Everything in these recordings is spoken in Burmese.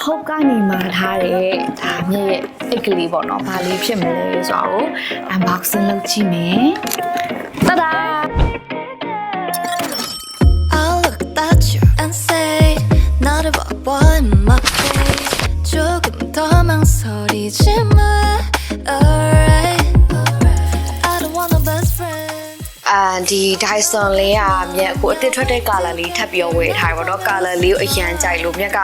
ဟုတ်ကနေမှာထားတဲ့ဒါမြည့်ရဲ့အိတ်ကလေးပေါ့နော်ဘာလေးဖြစ်မလဲဆိုတော့ unboxing လုပ်ကြည့်မယ်တဒါ I'll look at you and say not about boy my face 조금 더 망설이지만 alright I don't want a best friend အာ ဒီ Dyson လေးอ่ะမြက်ကိုအစ်စ်ထွက်တဲ့ color လေးထပ်ပြီးတော့ဝယ်ထားတယ်ပေါ့နော် color လေးကိုအရန်ကြိုက်လို့မြက်က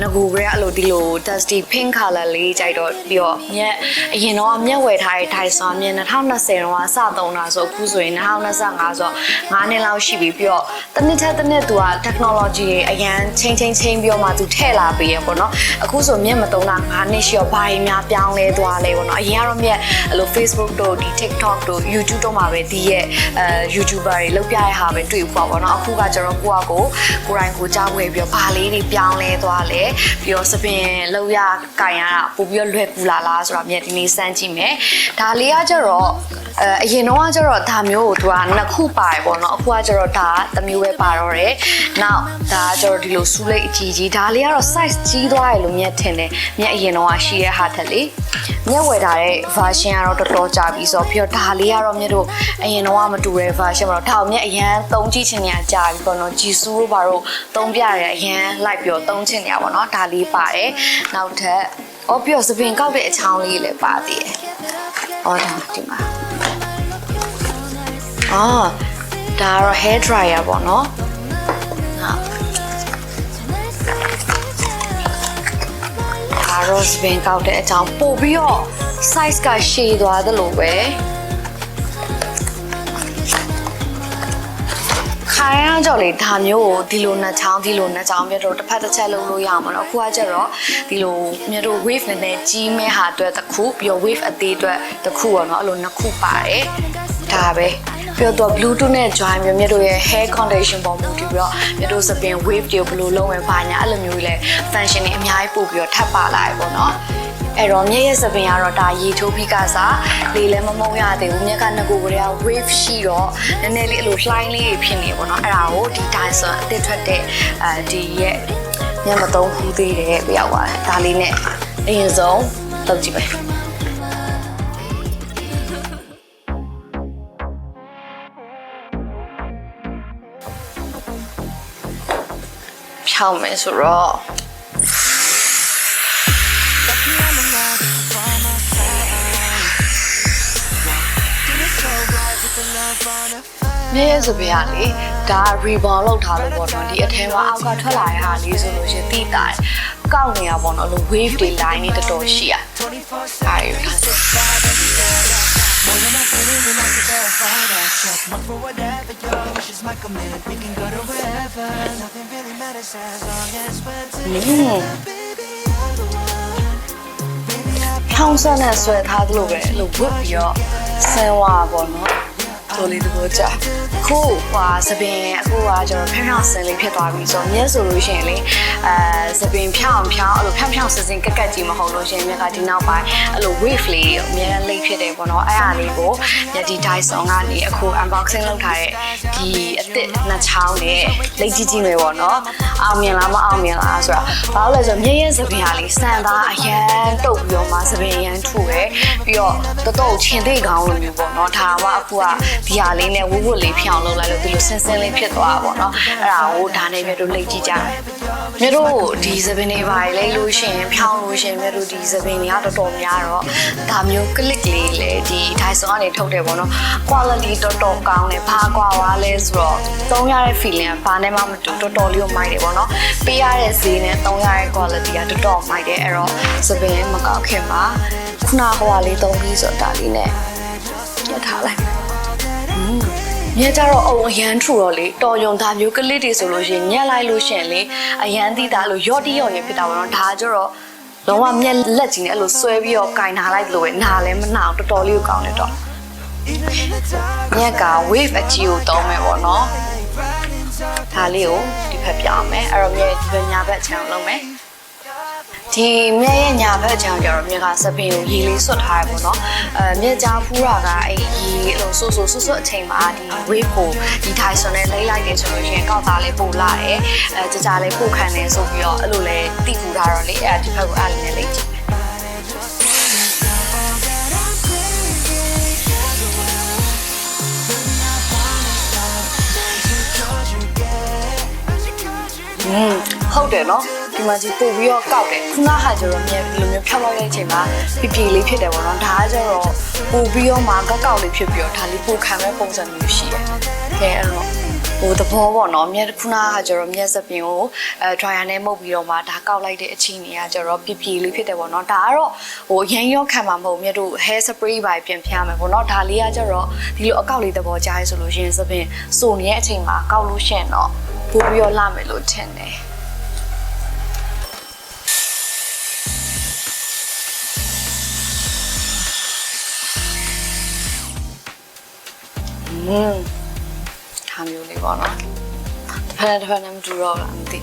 ငကူကလေးအဲ့လိုဒီလို dusty pink color လေးကြိုက်တော့ပြီးတော့မြက်အရင်တော့မြက်ဝယ်ထားတဲ့ Dyson မြက်2020တော့စသုံးတာဆိုအခုဆိုရင်2025ဆို9နှစ်လောက်ရှိပြီပြီးတော့တစ်နှစ်ထက်တစ်နှစ်သူက technology တွေအရန်ချင်းချင်းချင်းပြီးတော့မှသူထည့်လာပေးရပေါ့နော်အခုဆိုမြက်မသုံးတာ9နှစ်ရှိတော့ဘာတွေများပြောင်းလဲသွားလဲပေါ့နော်အရင်ကတော့မြက်အဲ့လို Facebook တို့ဒီ TikTok တို့ YouTube တို့မှာပဲဒီရဲ့အဲ YouTuber တွေလောက်ပြရဟာပဲတွေ့ပေါ့ပေါ့နော်အခုကကျတော့ကိုကကိုကိုယ်တိုင်ကိုကြားဝယ်ပြီးတော့ဘာလေးတွေပြောင်းလဲသွားလဲပြီးတော့စပင်လောက်ရကင်ရတာပို့ပြီးတော့လွယ်ကူလာလားဆိုတော့မြက်ဒီနေ့စမ်းကြည့်မယ်ဒါလေးကကျတော့အဲအရင်တော့ကကျတော့ဒါမျိုးကိုသူကနှစ်ခုပါတယ်ပေါ့နော်အခုကကျတော့ဒါတစ်မျိုးပဲပါတော့တယ်နောက်ဒါကကျတော့ဒီလိုစူးလိတ်အကြီးကြီးဒါလေးကတော့ size ကြီးသွားတယ်လို့မြက်ထင်တယ်မြက်အရင်တော့ကရှိတဲ့ဟာထက်လေမြက်ဝယ်ထားတဲ့ version ကတော့တော်တော်ကြာပြီဆိုတော့ပြီးတော့ဒါလေးကတော့မြက်တို့အရင်တော့ကမတူတဲ့ version မှာတော့ဒါကိုမြက်အရန်သုံးကြည့်ချင်နေတာကြာပြီပေါ့နော်ဂျီဆူတို့ဘာလို့သုံးပြရအရန်လိုက်ပြီးတော့သုံးချင်နေတာပေါ့နော်ဒါလေးပါတယ်နောက်ထပ်အော်ပြီးတော့စပင်ကောက်တဲ့အချောင်းလေးလည်းပါသေးတယ်အော်ဒါဒီမှာအာဒါကတော့ hair dryer ပေါ့နော်ဟာဒါတော့စပင်ကောက်တဲ့အကြောင်းပို့ပြီးတော့ size ကရှည်သွားသလိုပဲ ခိုင်ရကြော်လေဒါမျိုးကိုဒီလိုနှစ်ချောင်းဒီလိုနှစ်ချောင်းမြတ်တို့တစ်ဖက်တစ်ချက်လုံးလို့ရအောင်မလို့အခုကကျတော့ဒီလိုမြတ်တို့ wave နည်းနည်းကြီးမဲ့ဟာအတွက်တစ်ခုပြီးတော့ wave အသေးအတွက်တစ်ခုပေါ့နော်အဲ့လိုနှစ်ခုပါတယ်ဒါပဲပြီးတော့ bluetooth နဲ့ join မျိုးမြတ်တို့ရဲ့ hair condition ပေါ်မူတည်ပြီးတော့မြတ်တို့စပင် wave တွေကိုဘယ်လိုလုပ်ဝင်ပါညာအဲ့လိုမျိုးကြီးလဲ function တွေအများကြီးပို့ပြီးတော့ထပ်ပါလာတယ်ပေါ့နော် အဲ့တော့မြက်ရဲ့စပင်ကတော့ဒါရေထိုးပြီးကစားလေလည်းမမုံရသေးဘူးမြက်ကငကိုကလေးက wave ရှိတော့နည်းနည်းလေးအဲ့လို line လေးတွေဖြစ်နေပေါ့နော်အဲ့ဒါကိုဒီ Dyson အသစ်ထွက်တဲ့အဲဒီရဲ့မျက်မသုံးဖူးသေးတယ်ပြောက်သွားတယ်ဒါလေးနဲ့အရင်ဆုံးလုပ်ကြည့်မယ်ဖြောင်းမယ်ဆိုတော့ မြဲရဲဆိုပြရလေဒါ rebound လောက်ထားလို့ပေါ့နော်ဒီအထဲမှာအောက်ကထွက်လာတဲ့ဟာလေးဆိုလို့ရှရင်တိတာတယ်ကောက်နေတာပေါ့နော်လို့ wave တွေ line တွေတော်တော်ရှိอ่ะဒါရီဖြောင်းဆက်နဲ့ဆွဲထားသလိုပဲအဲ့လိုဝတ်ပြီးတော့ဆင်းသွားပါတော့ တော်လေးတဘောကြာခုဟာစပင်အခုကကျွန်တော်ဖြောင်းဖြောင်းဆင်းလေးဖြစ်သွားပြီဆိုတော့မြဲဆိုလို့ရှိရင်လေအဲစပင်ဖြောင်းဖြောင်းအဲ့လိုဖြောင်းဖြောင်းစစင်ကက်ကက်ကြီးမဟုတ်လို့ရှိရင်မြက်ကဒီနောက်ပိုင်းအဲ့လို wave လေးအများနဲ့လိတ်ဖြစ်တယ်ပေါ့နော်အဲ့အားလေးကိုမြက်ဒီ Dyson ကနေအခု unboxing လုပ်ထားတဲ့ဒီအစ်စ်နှစ်ချောင်းနဲ့လိတ်ကြီးကြီးမယ်ပေါ့နော်အောင်မြင်လားမအောင်မြင်လားဆိုတာဘာလို့လဲဆိုတော့မြဲရဲစပင်ကလေစံသားအရန်တုတ်ပြီးတော့မှစပင်ရန်ထူတယ်ပြီးတော့တော်တော်ချင်သိကောင်းလို့မျိုးပေါ့နော်ဒါကအခုကဒီဟာလေးနဲ့ဝုတ်ဝုတ်လေးဖြောင်းလုပ်လိုက်လို့ဒီလိုဆင်းဆင်းလေးဖြစ်သွားတာပေါ့နော်အဲ့ဒါကိုဒါနဲ့မြတ်တို့လိတ်ကြည့်ကြတယ်မြတ်တို့ဒီစပင်တွေပါလေလို့ရှိရင်ဖြောင်းလို့ရှိရင်မြတ်တို့ဒီစပင်တွေကတော်တော်များတော့ဒါမျိုး click လေးလေဒီ Dyson ကနေထုတ်တယ်ပေါ့နော် quality တော်တော်ကောင်းတယ်ဘာကွာသွားလဲဆိုတော့သုံးရတဲ့ feeling ကဘာနဲ့မှမတူတော်တော်လေးကိုမိုက်တယ်ပေါ့နော်ပေးရတဲ့ဈေးနဲ့သုံးရတဲ့ quality ကတော်တော်မိုက်တယ်အဲ့တော့စပင်မကောက်ခင်ပါခုနဟိုဟာလေးသုံးပြီးဆိုတော့ဒါလေးနဲ့ပြထားလိုက် မြက်ကြတော့အုံအရန်ထူတော့လေတော်ယုံသားမျိုးကလေးတွေဆိုလို့ရှိရင်ညက်လိုက်လို့ရှိရင်လေအရန်သီးသားလို့ရော့တိရော့ရင်ဖြစ်တာပေါ့နော်ဒါကြတော့လုံးဝမျက်လက်ကြီးနဲ့အဲ့လိုဆွဲပြီးတော့ကင်ထားလိုက်လို့ပဲနားလည်းမနာအောင်တော်တော်လေးကိုကောင်းတယ်တော့မြက်က wave အကြီးကိုတောင်းမယ်ပေါ့နော်ဒါလေးကိုဒီဖက်ပြောင်းမယ်အဲ့တော့မြက်ဒီဘက်ညာဘက်ချမ်းလုံးမယ် ဒီမြက်ရဲ့ညာဘက်အကြောင်းကြတော့မြက်ကစပင်ကိုရေလေးဆွတ်ထားရပေါ့နော်အဲမြက်ကြားဖူးတာကအဲ့ဒီဟိုဆူဆူဆွတ်ဆွတ်အချိန်မှာဒီ wave ကိုဒီ Tyson နဲ့လိမ့်လိုက်တယ်ဆိုလို့ရှိရင်ကောက်သားလေးပို့လာတယ်အဲကြကြလေးပို့ခံတယ်ဆိုပြီးတော့အဲ့လိုလဲတိပူထားတော့လေအဲ့ဒီဘက်ကိုအဲ့လိုနဲ့လိမ့်ကြည့်ဟုတ်တယ်နော် ဒီမှာကြီးပို့ပြီးတော့ကောက်တယ်ခုနကကျတော့မြဲဒီလိုမျိုးဖြောက်လိုက်တဲ့အချိန်မှာပြပြလေးဖြစ်တယ်ပေါ့နော်ဒါကကျတော့ပို့ပြီးတော့မှကောက်ကောက်လေးဖြစ်ပြီးတော့ဒါလေးပို့ခံမဲ့ပုံစံမျိုးရှိတယ်ကဲအဲ့တော့ဟိုသဘောပေါ့နော်မြဲခုနကကျတော့မြဲစပင်ကိုအဲ dryer နဲ့မှုတ်ပြီးတော့မှဒါကောက်လိုက်တဲ့အချိန်ကြီးကကျတော့ပြပြလေးဖြစ်တယ်ပေါ့နော်ဒါကတော့ဟိုရမ်းရောခံမှာမဟုတ်မြဲတို့ hair spray ပါပြန်ဖျားမယ်ပေါ့နော်ဒါလေးကကျတော့ဒီလိုအကောက်လေးသဘောကြားရဆိုလို့ရှိရင်စပင်စုံနေတဲ့အချိန်မှာကောက်လို့ရှိရင်တော့ပို့ပြီးတော့လာမယ်လို့ထင်တယ် อืมထားမျိုးလေးပေါ့နော်တစ်ဖက်နဲ့တစ်ဖက်နဲ့မတူတော့လားမသိ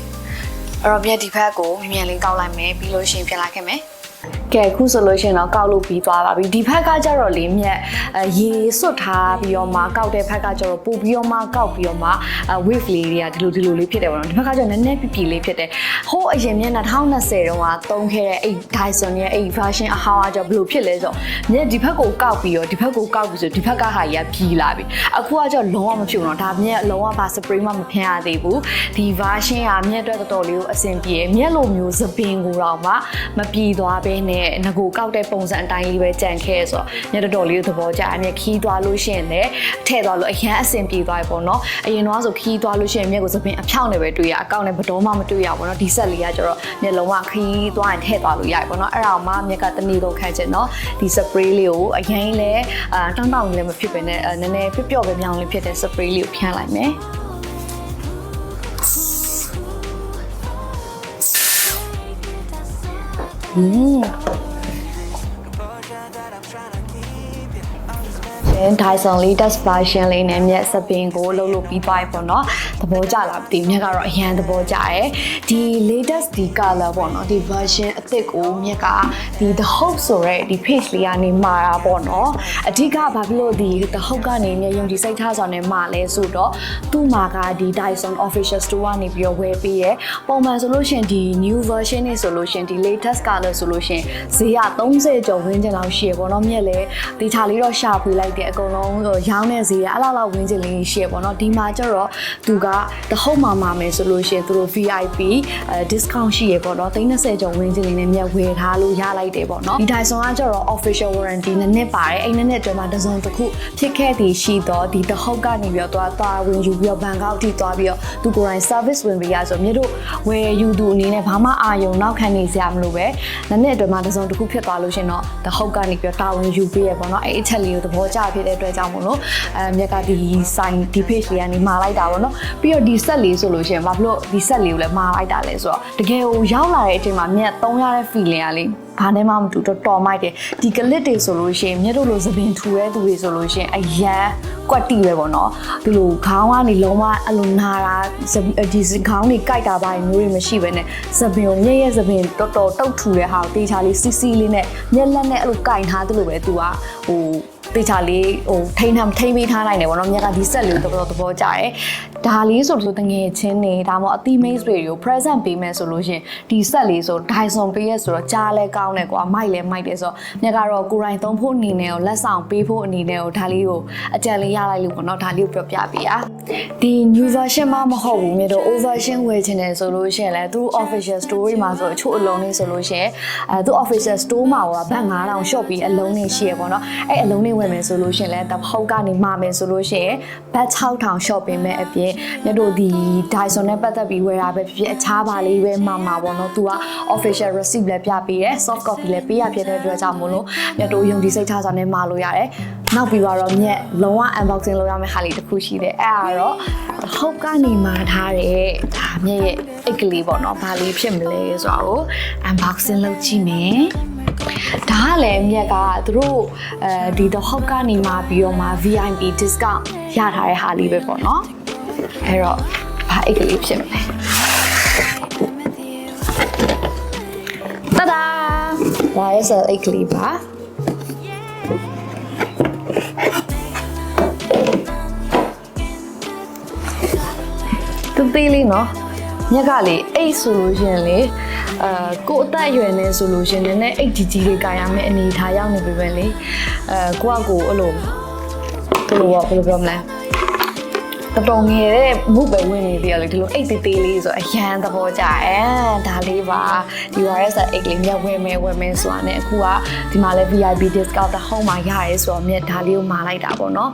အဲ့တော့မြက်ဒီဘက်ကိုမြန်လေးကောက်လိုက်မယ်ပြီးလို့ရှိရင်ပြန်လာခဲ့မယ်ကဲအခုဆိုလို့ရှိရင်တော့ကောက်လို့ပြီးသွားပါပြီဒီဘက်ကကျတော့လေမြက်အဲရေစွတ်ထားပြီးတော့မှကောက်တဲ့ဘက်ကကျတော့ပို့ပြီးတော့မှကောက်ပြီးတော့မှအဲ wave လေးတွေကဒီလိုဒီလိုလေးဖြစ်တယ်ပေါ့နော်ဒီဘက်ကကျတော့နည်းနည်းပြပြလေးဖြစ်တယ်ဟိုးအရင်မြက်2020တုန်းကသုံးခဲ့တဲ့အဲ့ Dyson ရဲ့အဲ့ version အဟောင်းကကျတော့ဘယ်လိုဖြစ်လဲဆိုတော့မြက်ဒီဘက်ကိုကောက်ပြီးတော့ဒီဘက်ကိုကောက်ပြီးဆိုဒီဘက်ကဟာကြီးကဖြီးလာပြီအခုကကျတော့လုံးဝမဖြစ်ဘူးနော်ဒါမြက်လုံးဝပါ spray မှမဖျန်းရသေးဘူးဒီ version ကမြက်အတွက်တော်တော်လေးကိုအဆင်ပြေမြက်လိုမျိုးသပင်ကိုတော့မှမပြေသွားဘဲနဲ့ငကိုကောက်တဲ့ပုံစံအတိုင်းလေးပဲကြံခဲ့ဆိုတော့မြက်တော်တော်လေးကိုသဘောကျအမြက်ခီးသွားလို့ရှိရင်လည်းထည့်သွားလို့အရန်အဆင်ပြေသွားပြီပေါ့နော်အရင်တော့ဆိုခီးသွားလို့ရှိရင်မြက်ကိုသပင်အဖြောင်းနဲ့ပဲတွေ့ရအကောင့်နဲ့ဘတော်မှမတွေ့ရဘူးနော်ဒီဆက်လေးကကျတော့မြက်လုံးဝခီးသွားရင်ထည့်သွားလို့ရတယ်ပေါ့နော်အဲ့ဒါမှမြက်ကတနည်းတော့ခန့်ချင်နော်ဒီ spray လေးကိုအရင်လဲအာတောင်းတောင်းလေးလည်းမဖြစ်ပဲနဲ့နည်းနည်းပျော့ပျော့ပဲမြောင်းလေးဖြစ်တဲ့ spray လေးကိုဖြန်းလိုက်မယ် อื มရှင် Dyson latest version လေးနဲ့မြက်စပင်ကိုလှုပ်လို့ပြီးသွားပြီပေါ့နော်သဘောကျလားမသိဘူးမြက်ကတော့အရန်သဘောကျရယ်ဒီ latest ဒီ color ပေါ့နော်ဒီ version အသစ်ကိုမြက်ကဒီ the hope ဆိုရဲဒီ page လေးကနေမှာတာပေါ့နော်အဓိကဘာဖြစ်လို့ဒီ the hope ကနေမြက်ယုံကြည်စိတ်ထားစွာနဲ့မှာလဲဆိုတော့သူ့မှာကဒီ Dyson official store ကနေပြီးတော့ဝယ်ပေးရယ်ပုံမှန်ဆိုလို့ရှရင်ဒီ new version နေဆိုလို့ရှရင်ဒီ latest color ဆိုလို့ရှရင်ဈေးက30ကျော်ဝန်းကျင်လောက်ရှိရယ်ပေါ့နော်မြက်လည်းဒီချာလေးတော့ရှာဖွေလိုက်တယ်အကုန်လုံးရောင်းတဲ့ဈေးကအဲ့လောက်လောက်ဝန်းကျင်လေးရှိရပေါ့နော်ဒီမှာကျတော့သူကတဟုတ်မှာမှာမယ်ဆိုလို့ရှိရင်သူတို့ VIP အဲ discount ရှိရပေါ့နော်30ကျော်ဝန်းကျင်လေးနဲ့မြတ်ဝယ်ထားလို့ရလိုက်တယ်ပေါ့နော်ဒီ Dyson ကကျတော့ official warranty နှစ်နှစ်ပါတယ်အဲ့နှစ်နှစ်အတွင်းမှာတစ်စုံတစ်ခုဖြစ်ခဲ့တည်ရှိတော့ဒီတဟုတ်ကနေပြီးတော့သွားသွားဝင်ယူပြီးတော့ဘန်ကောက်ထိသွားပြီးတော့သူကိုယ်တိုင် service ဝင်ပေးရဆိုမြတ်တို့ဝယ်ယူသူအနေနဲ့ဘာမှအာရုံနောက်ခံနေစရာမလိုပဲနှစ်နှစ်အတွင်းမှာတစ်စုံတစ်ခုဖြစ်သွားလို့ရှင်တော့တဟုတ်ကနေပြီးတော့တာဝန်ယူပေးရပေါ့နော်အဲ့အချက်လေးကိုသဘောကျဖြစ်တဲ့အတွက်ကြောင့်မို့လို့အဲမြက်ကဒီ sign ဒီ page လေးကနေမှာလိုက်တာပေါ့နော်ပြီးတော့ဒီ set လေးဆိုလို့ရှိရင်ဘာဖြစ်လို့ဒီ set လေးကိုလည်းမှာလိုက်တာလဲဆိုတော့တကယ်ကိုရောက်လာတဲ့အချိန်မှာမြက်သုံးရတဲ့ feeling ကလေဘာနဲ့မှမတူတော့တော်မိုက်တယ်ဒီ clip တွေဆိုလို့ရှိရင်မြက်တို့လိုသပင်ထူတဲ့သူတွေဆိုလို့ရှိရင်အရန်ကွက်တီပဲပေါ့နော်ဒီလိုခေါင်းကနေလုံးဝအဲ့လိုနာတာဒီခေါင်းတွေကြိုက်တာပါမျိုးတွေမရှိဘဲနဲ့သပင်ကိုမြက်ရဲ့သပင်တော်တော်တုတ်ထူတဲ့ဟာကိုတေချာလေးစီစီလေးနဲ့မျက်လက်နဲ့အဲ့လိုကြိုင်ထားသလိုပဲသူကဟို တေချာလေးဟိုထိန်းထားထိန်းပေးထားနိုင်တယ်ပေါ့နော်မြက်ကဒီဆက်လေးတော်တော်သဘောကျတယ် ဒါလေးဆိုလို့တငယ်ချင်းနေဒါမှမဟုတ်အသီး maze တွေကို present ပေးမယ်ဆိုလို့ရှင်ဒီဆက်လေးဆို Dyson ပေးရဆိုတော့ကြားလဲကောင်းတယ်ကွာမိုက်လဲမိုက်တယ်ဆိုတော့မြက်ကတော့ကိုရိုင်းသုံးဖို့အနေနဲ့ကိုလက်ဆောင်ပေးဖို့အနေနဲ့ကိုဒါလေးကိုအကြံလေးရလိုက်လို့ပေါ့နော်ဒါလေးကိုပြောပြပေးရဒီ new version မှမဟုတ်ဘူးမြက်တော့ over version ဝယ်ချင်တယ်ဆိုလို့ရှင်လဲသူ official story မှာဆိုအချို့အလုံးလေးဆိုလို့ရှင်အဲသူ official store မှာကဘတ်9000 shop ပြီးအလုံးလေးရှိရပေါ့နော်အဲ့အလုံးလေးဝယ်မယ်ဆိုလို့ရှင်လဲတဟုတ်ကနေမှာမယ်ဆိုလို့ရှင်ဘတ်6000 shop ပေးမယ်အပြင်မြတ်တို့ဒီ Dyson နဲ့ပတ်သက်ပြီးဝယ်တာပဲဖြစ်ဖြစ်အခြားပါလေးပဲမှာမှာပေါ့နော်သူက official receipt လည်းပြပေးတယ် soft copy လည်းပေးရဖြစ်တဲ့အတွက်ကြောင့်မို့လို့မြတ်တို့ယုံကြည်စိတ်ထားစွာနဲ့မှာလို့ရတယ်နောက်ပြီးတော့မြက်လုံးဝ unboxing လုပ်ရမယ့်ဟာလေးတစ်ခုရှိတယ်အဲ့ဒါတော့ဟုတ်ကနေမှာထားတယ်ဒါမြက်ရဲ့အိတ်ကလေးပေါ့နော်ဘာလေးဖြစ်မလဲဆိုတာကို unboxing လုပ်ကြည့်မယ်ဒါကလည်းမြက်ကသူတို့အဲဒီတော့ဟုတ်ကနေမှာပြီးတော့မှ VIP discount ရထားတဲ့ဟာလေးပဲပေါ့နော် အဲ့တော့ဘာအိတ်ကလေးဖြစ်မလဲတ YSL အိတ်ကလေးပါတူသေးလေးနော်ညက်ကလေအိတ်ဆိုလို့ရှရင်လေအာကိုယ်အသက်အရွယ်နဲ့ဆိုလို့ရှရင်နည်းနည်းအိတ်ကြီးကြီးလေးကာရမယ့်အနေအထားရောက်နေပြီပဲလေအဲကိုကကိုအဲ့လိုဘယ်လိုပေါ့ဘယ်လိုပြောမလဲ တော်တော်ငယ်တဲ့မုတ်ပဲဝင်နေသေးရလေဒီလိုအိတ်သေးသေးလေးဆိုအရန်သဘောကျအဲဒါလေးပါဒီ wireless အိတ်လေးမြတ်ဝင်မယ်ဝင်မယ်ဆိုတာနဲ့အခုကဒီမှာလဲ VIP discount တစ်ဟောင်းမှာရရဲဆိုတော့မြတ်ဒါလေးကိုမာလိုက်တာပေါ့နော်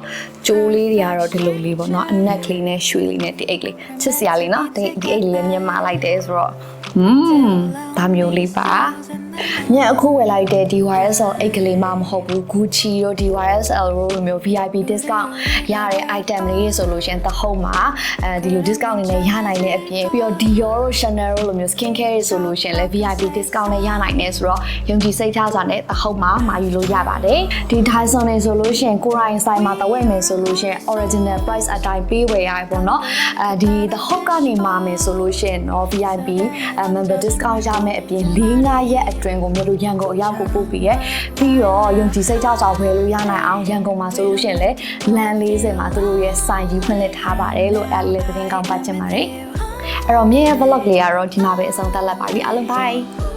ကျိုးလေးတွေကတော့ဒီလိုလေးပေါ့နော်အနက်ကလေးနဲ့ရွှေလေးနဲ့ဒီအိတ်လေးချစ်စရာလေးနော်ဒီဒီအိတ်လေးလည်းမြတ်မာလိုက်တယ်ဆိုတော့ဟွန်းဒါမျိုးလေးပါ ညအခုဝယ်လိုက်တဲ့ DYSL အိတ်ကလေးမှမဟုတ်ဘူး Gucci တို့ DYSL တို့လိုမျိုး VIP discount ရတဲ့ item လေးဆိုလို့ရှင်တဟုတ်မှာအဲဒီလို discount တွေနဲ့ရနိုင်တဲ့အပြင်ပြီးတော့ Dior တို့ Chanel တို့လိုမျိုး skin care တွေဆိုလို့ရှင်လည်း VIP discount နဲ့ရနိုင်တယ်ဆိုတော့ယုံကြည်စိတ်ချစွာနဲ့တဟုတ်မှာမှာယူလို့ရပါတယ်ဒီ Dyson တွေဆိုလို့ရှင်ကိုရိုင်း style မှာတဝယ်မယ်ဆိုလို့ရှင် original price အတိုင်းပေးဝယ်ရတယ်ပေါ့နော်အဲဒီတဟုတ်ကနေမှာမယ်ဆိုလို့ရှင်တော့ VIP member discount ရမယ်အပြင်၄-၅ရက်အတွင်းကိုမြို့လူရန်ကုန်အရောက်ကိုပို့ပြီးရဲ့ပြီးတော့ယုံကြည်စိတ်ချစွာဝယ်လို့ရနိုင်အောင်ရန်ကုန်မှာဆိုလို့ရှရင်လည်းလမ်း40မှာသူတို့ရဲ့ဆိုင်ကြီးဖွင့်လှစ်ထားပါတယ်လို့အဲလေးသတင်းကောင်းပတ်ချင်ပါတယ်အဲ့တော့မြင်းရဲ့ vlog လေးကတော့ဒီမှာပဲအဆုံးသတ်လိုက်ပါပြီအားလုံး bye